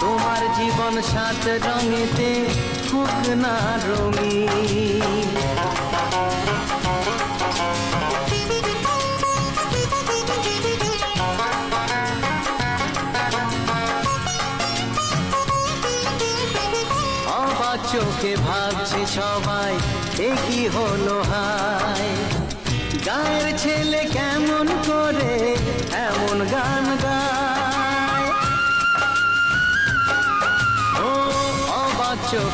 তোমার জীবন সাত রঙেতে হোক না অবাক চোখে ভাবছে সবাই, এ কি হলো হায়? গায়ের ছেলে কেমন করে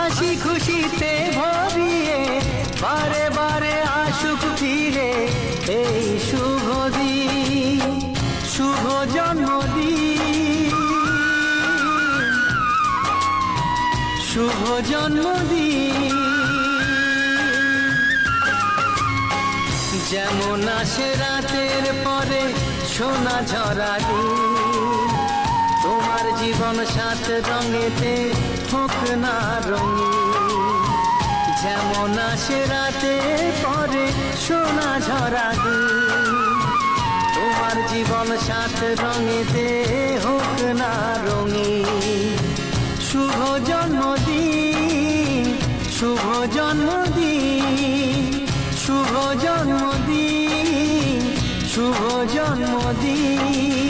হাসি খুশিতে ভরিয়ে, বারে বারে আসুক ফিরে এই শুভ দিন, শুভ জন্মদিন। শুভ জন্মদিন। যেমন আসে রাতের পরে সোনা ঝরা দিন তোমার জীবন সাত রঙেতে হোক না রঙিন যেমন আসে রাতে, পরে সোনা ঝরা তোমার জীবন সাত রঙেতে হোক না রঙিন শুভ জন্মদিন শুভ জন্মদিন শুভ জন্মদিন শুভ জন্মদিন।